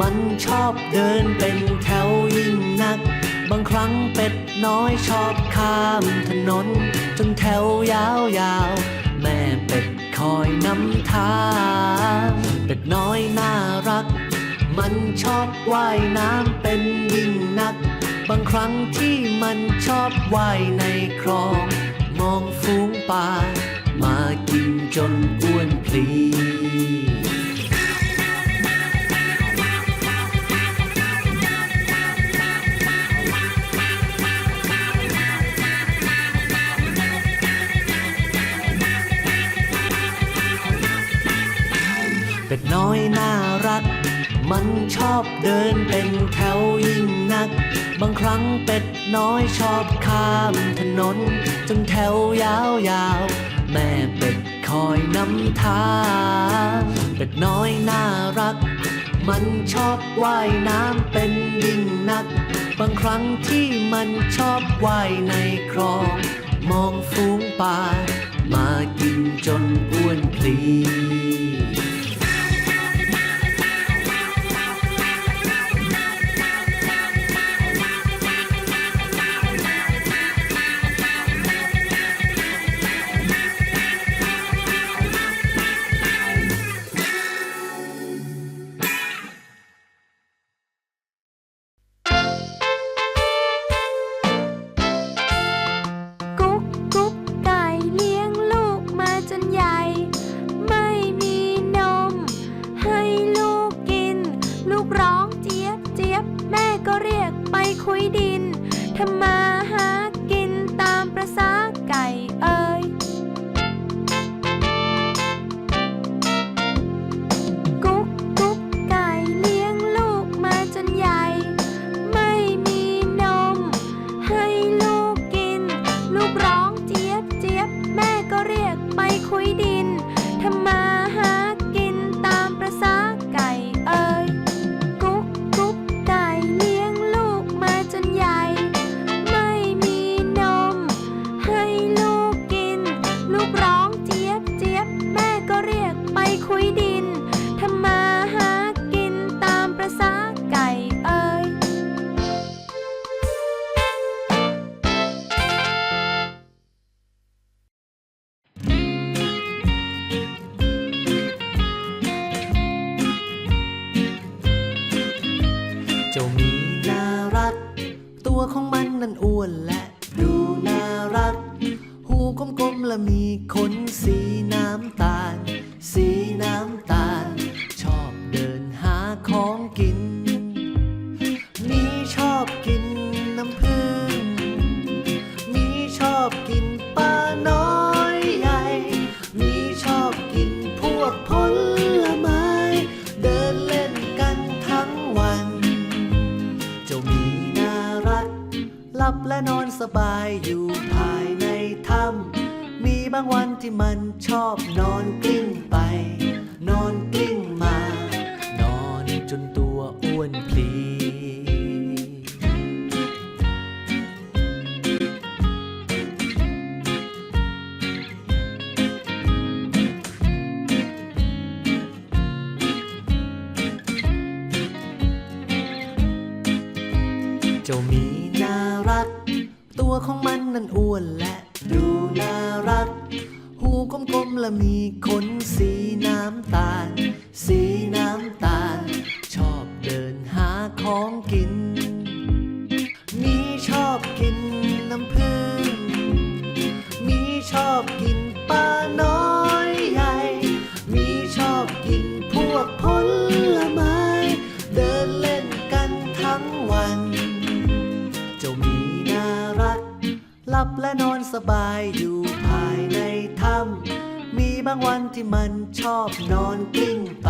มันชอบเดินเป็นแถวยิ่งนัก บางครั้งเป็ดน้อยชอบข้ามถนน จนแถวยาวๆ แม่เป็ดคอยนำทางเป็ดน้อยน่ารัก มันชอบว่ายน้ำเป็นยิ่งนัก บางครั้งที่มันชอบว่ายในคลอง มองฝูงปลามากินจนอ้วนพลี เป็ดน้อยน่ารัก มันชอบเดินเป็นแถวยิ่งนัก บางครั้งเป็ดน้อยชอบข้ามถนน จนแถวยาวๆ แม่เป็ดคอยนำทางเป็ดน้อยน่ารัก มันชอบว่ายน้ำเป็นยิ่งนัก บางครั้งที่มันชอบว่ายในคลอง มองฝูงปลามากินจนอ้วนพลี วนและดูน่ารัก หูกลมๆและมีขนสีน้ำตา และนอนสบายอยู่ภายในถ้ำมีบางวันที่มันชอบนอนกลิ้งไป นอนกลิ้งมา นอนจนตัวอ้วนพลี ที่มันชอบนอนกลิ้งไป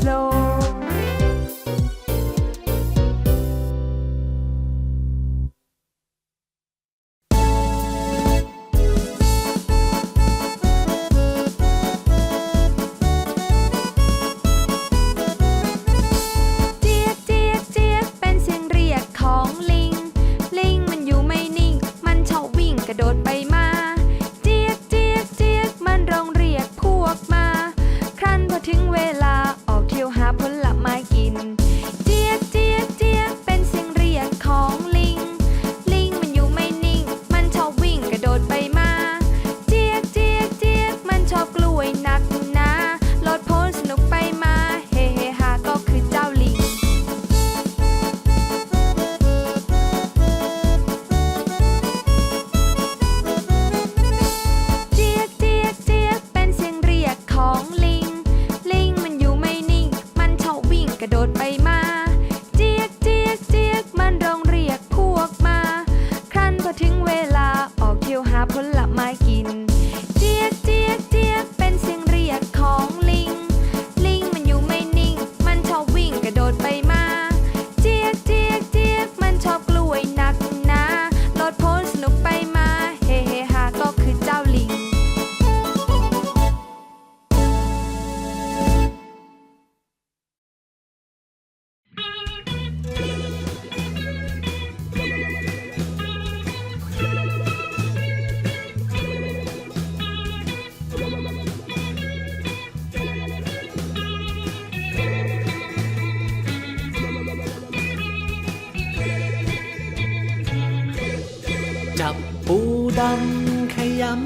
slow.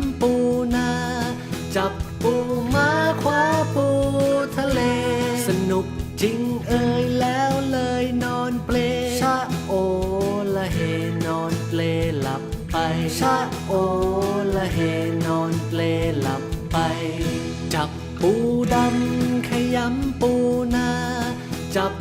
ำปูนา จับปูมาคว้าปูทะเล สนุกจริงเอ่ยแล้วเลยนอนเปลชะโอละเฮนอนเปลหลับไป ชะโอละเฮนอนเปลหลับไป จับปูดำขยำปูนา จับ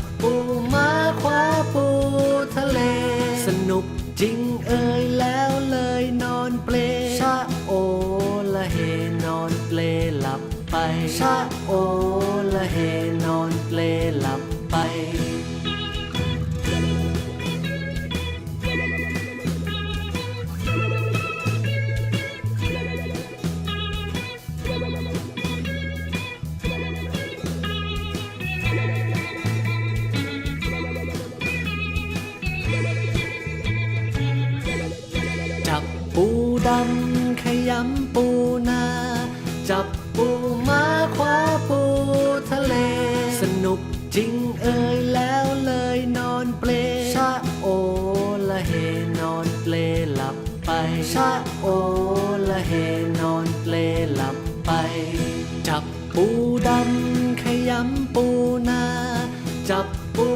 จับปูมาคว้าปูทะเล สนุกจริงเอ่ยแล้วเลยนอนเปลชะโอละเฮนอนเปลหลับไปชะโอละเฮนอนเปลหลับไป จับปูดำขยำปูนา จับปู